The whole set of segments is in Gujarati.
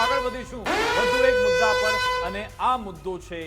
આગળ વધીશું. વધુ એક મુદ્દા પર અને આ મુદ્દો છે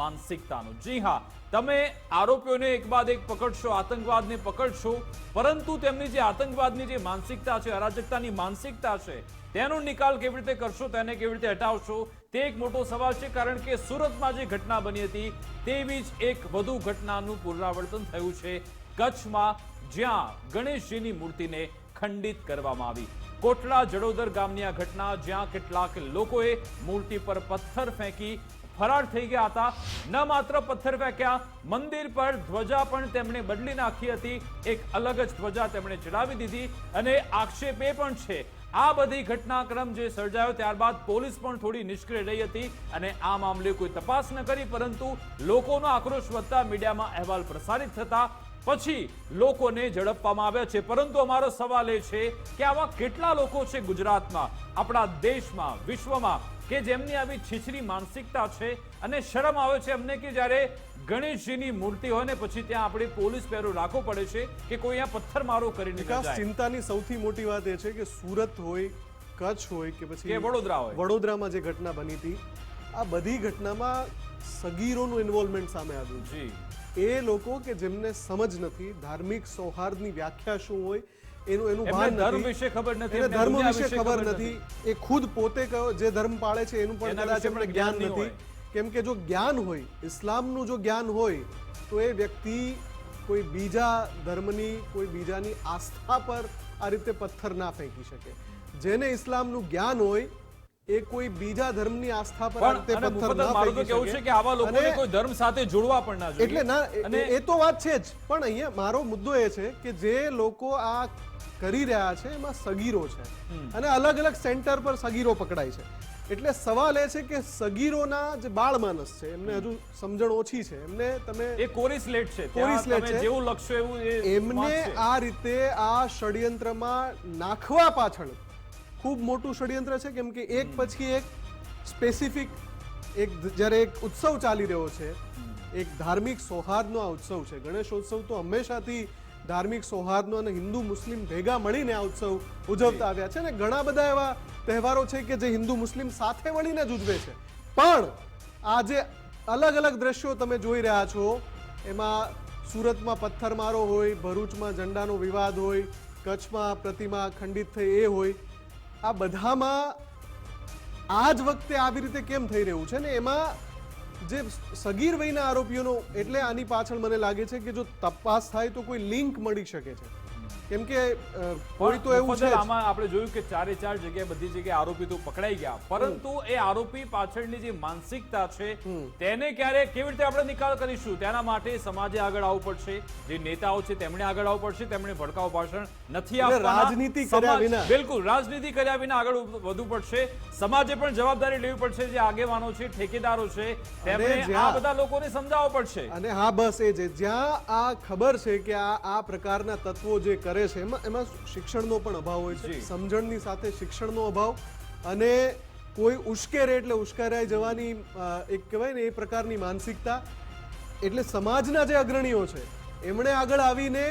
માનસિકતાનો. જી હા, તમે આરોપીઓને એક બાદ એક પકડશો, આતંકવાદને પકડશો, પરંતુ તેમની જે આતંકવાદની જે માનસિકતા છે, અરાજકતાની માનસિકતા છે, તેનો નિકાલ કેવી રીતે કરશો, તેને કેવી રીતે હટાવશો, તે એક મોટો સવાલ છે, કારણ કે સુરતમાં જે ઘટના બની હતી, તેવી જ એક વધુ ઘટનાનું પુનરાવર્તન થયું છે. કચ્છમાં જ્યાં ગણેશજીની મૂર્તિને ખંડિત કરવામાં આવી. કોટડા જડોદર ગામની આ ઘટના, જ્યાં કેટલાક લોકોએ મૂર્તિ પર પથ્થર ફેંકી ફરાર થઈ ગયા હતા. ન માત્ર પથ્થર ફેંક્યા, મંદિર પર ધ્વજા પણ તેમણે બદલી નાખી હતી. એક અલગ જ ધ્વજા તેમણે ચડાવી દીધી અને આક્ષેપ એ પણ છે, આ બધી ઘટનાક્રમ જે સર્જાયો ત્યારબાદ પોલીસ પણ થોડી નિષ્ક્રિય રહી હતી અને આ મામલે કોઈ તપાસ ન કરી, પરંતુ લોકોનો આક્રોશ વધતા મીડિયામાં અહેવાલ પ્રસારિત થતા પછી લોકોને ઝડપવામાં આવ્યા છે. પરંતુ અમારો સવાલ એ છે કે આવા કેટલા લોકો છે ગુજરાતમાં? આપણા દેશમાં વિશ્વમાં કે જેમની આવી છીછરી માનસિકતા છે? અને શરમ આવે છે અમને કે જ્યારે ગણેશજીની મૂર્તિ હોય ને પછી ત્યાં આપણે પોલીસ પહેરો રાખવો પડે છે કે કોઈ અહીંયા પથ્થરમારો કરીને વિકાસ ચિંતાની સૌથી મોટી વાત એ છે કે સુરત હોય કચ્છ હોય કે પછી વડોદરા હોય. વડોદરામાં જે ઘટના બની હતી આ બધી ઘટનામાં સગીરોનું ઇન્વોલ્વમેન્ટ સામે આવ્યું છે. એ લોકો કે જેમને સમજ નથી ધાર્મિક સૌહાર્દની વ્યાખ્યા શું હોય એનું એનું ભાન ધર્મ વિશે ખબર નથી એને ધર્મ વિશે ખબર નથી. એ ખુદ પોતે કયો જે ધર્મ પાળે છે એનું પણ કદાચ એમને જ્ઞાન જ્ઞાન નથી. કેમ કે જો જ્ઞાન હોય ઇસ્લામનું જો જ્ઞાન હોય તો એ વ્યક્તિ કોઈ બીજા ધર્મની કોઈ બીજાની આસ્થા પર આ રીતે પથ્થર ના ફેંકી શકે. જેને ઇસ્લામનું જ્ઞાન હોય એ કોઈ બીજા ધર્મની આસ્થા પર અને પથ્થર ના મારું તો કેવું છે કે આવા લોકોને કોઈ ધર્મ સાથે જોડવા પણ ના જોઈએ. એટલે ના એ- તો વાત છે જ. પણ અહીંયા મારો મુદ્દો એ છે કે જે લોકો આ કરી રહ્યા છે એમાં સગીરો છે. અને અલગ અલગ સેન્ટર પર સગીરો પકડાય છે. એટલે સવાલ એ છે કે સગીરોના જે બાળ માનસ છે એમને હજુ સમજણ ઓછી છે. એમને તમે એ કોરી સ્લેટ છે. કોરી સ્લેટ છે. જેવું લખશો એવું એમને આ રીતે આ ષડયંત્રમાં નાખવા પાછળ ખૂબ મોટું ષડયંત્ર છે, કેમ કે એક પછી એક સ્પેસિફિક એક જ્યારે એક ઉત્સવ ચાલી રહ્યો છે, એક ધાર્મિક સૌહાર્દનો આ ઉત્સવ છે. ગણેશોત્સવ તો હંમેશાથી ધાર્મિક સૌહાર્દનો અને હિન્દુ મુસ્લિમ ભેગા મળીને આ ઉત્સવ ઉજવતા આવ્યા છે અને ઘણા બધા એવા તહેવારો છે કે જે હિન્દુ મુસ્લિમ સાથે મળીને જ ઉજવે છે. પણ આજે અલગ અલગ દ્રશ્યો તમે જોઈ રહ્યા છો. એમાં સુરતમાં પથ્થરમારો હોય, ભરૂચમાં ઝંડાનો વિવાદ હોય, કચ્છમાં પ્રતિમા ખંડિત થઈ એ હોય. આ બધામાં આ જ વખતે આવી રીતે કેમ થઈ રહ્યું છે ને એમાં જે સગીર વયના આરોપીઓનો, એટલે આની પાછળ મને લાગે છે કે જો તપાસ થાય તો કોઈ લિંક મળી શકે છે. કેમ કે કોઈ તો એવું છે આમાં આપણે જોયું કે ચારે ચાર જગ્યાએ બધી જગ્યાએ આરોપી તો પકડાઈ ગયા. પરંતુ એ આરોપી પાછળની જે માનસિકતા છે તેને ક્યારે કેવી રીતે આપણે નિકાલ કરીશું? તેના માટે સમાજે આગળ આવવું પડશે. જે નેતાઓ છે તેમણે આગળ આવવું પડશે. તેમણે ભડકાઉ ભાષણ નથી આપવાના. રાજનીતિ કર્યા વિના. બિલકુલ રાજનીતિ કર્યા વિના આગળ વધવું પડશે. સમાજે પણ જવાબદારી લેવી પડશે જે આગેવાનો છે ઠેકેદારો છે. તેમણે આ બધા લોકોને સમજાવવું પડશે. અને હા બસ એ છે. જ્યાં આ ખબર છે કે આ આ પ્રકારના તત્વો જે કરે છે. એમાં એમાં શિક્ષણનો પણ અભાવ હોય છે. સમજણની સાથે શિક્ષણનો અભાવ અને કોઈ ઉશ્કેરે એટલે ઉશ્કેરાઈ જવાની એક કહેવાય ને એ પ્રકારની માનસિકતા. એટલે સમાજના જે અગ્રણીઓ છે એમણે આગળ આવીને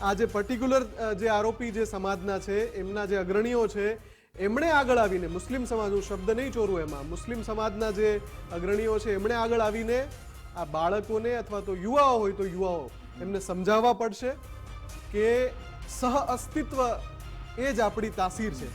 આ જે પર્ટિક્યુલર જે આરોપી જે સમાજના છે એમના જે અગ્રણીઓ છે એમણે આગળ આવીને મુસ્લિમ સમાજ હું શબ્દ નહીં ચોરું એમાં મુસ્લિમ સમાજના જે અગ્રણીઓ છે એમણે આગળ આવીને આ બાળકોને અથવા તો યુવાઓ હોય તો યુવાઓ એમને સમજાવવા પડશે કે સહ અસ્તિત્વ એ જ આપણી તાસીર છે.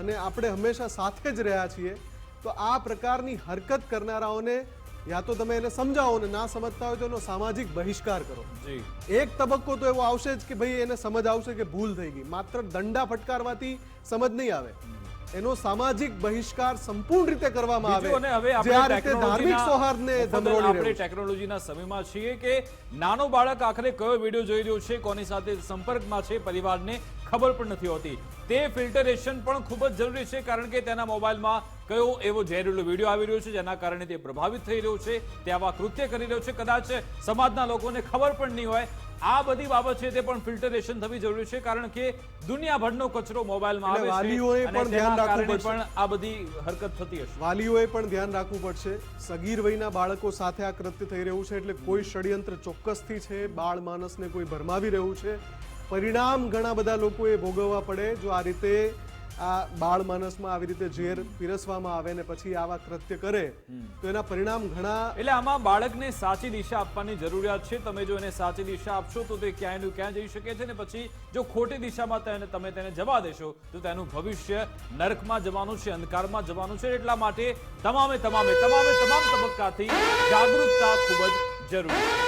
અને આપણે હંમેશા સાથે જ રહ્યા છીએ. તો આ પ્રકારની હરકત કરનારાઓને યા તો તમે એને સમજાવો ને ના સમજતા હોય તો એનો સામાજિક બહિષ્કાર કરો. જી. એક તબક્કો તો એવો આવશે જ કે ભાઈ એને સમજ આવશે કે ભૂલ થઈ ગઈ. માત્ર દંડા ફટકારવાથી સમજ નહીં આવે. એનો સામાજિક બહિષ્કાર સંપૂર્ણ રીતે કરવામાં આવે. અને હવે આપણે આ રીતે ધાર્મિક સૌહાર્દને ધમરોળી આપણે ટેકનોલોજીના સમયમાં છીએ કે નાનો બાળક આખરે કયો વીડિયો જોઈ રહ્યો છે કોની સાથે સંપર્કમાં છે પરિવારને ખબર પણ નથી હોતી. તે ફિલ્ટરેશન પણ ખૂબ જ જરૂરી છે કારણ કે તેના મોબાઈલમાં કયો એવો ઝેરીલો વીડિયો આવી રહ્યો છે જેના કારણે તે પ્રભાવિત થઈ રહ્યો છે તે આવા કૃત્ય કરી રહ્યો છે. કદાચ સમાજના લોકોને ખબર પણ નહીં હોય આ બધી બાબત છે તે પણ ફિલ્ટરેશન થવી જરૂરી છે કારણ કે દુનિયાભરનો કચરો મોબાઈલમાં આવે છે વાલીઓએ પણ ધ્યાન રાખવું પડશે. પણ આ બધી હરકત થતી હશે. વાલીઓએ પણ ધ્યાન રાખવું પડશે. સગીર વયના બાળકો સાથે આ કૃત્ય થઈ રહ્યું છે એટલે કોઈ ષડયંત્ર ચોક્કસથી છે બાળ માનસને કોઈ ભરમાવી રહ્યું છે. પરિણામ ઘણા બધા લોકોએ ભોગવવા પડે. જો આ રીતે આ બાળ માનસમાં આવી રીતે ઝેર પીરસવામાં આવે ને પછી આવા કૃત્ય કરે તો એના પરિણામ ઘણા એટલે આમાં બાળકને સાચી દિશા આપવાની જરૂરિયાત છે. તમે જો એને સાચી દિશા આપશો તો તે ક્યાંયનું ક્યાં જઈ શકે છે ને પછી જો ખોટી દિશામાં તેને તમે તેને જવા દેશો તો તેનું ભવિષ્ય નરકમાં જવાનું છે અંધકારમાં જવાનું છે. એટલા માટે તમામે તમામે તમામે તમામ તબક્કાથી જાગૃતતા ખૂબ જ જરૂરી છે.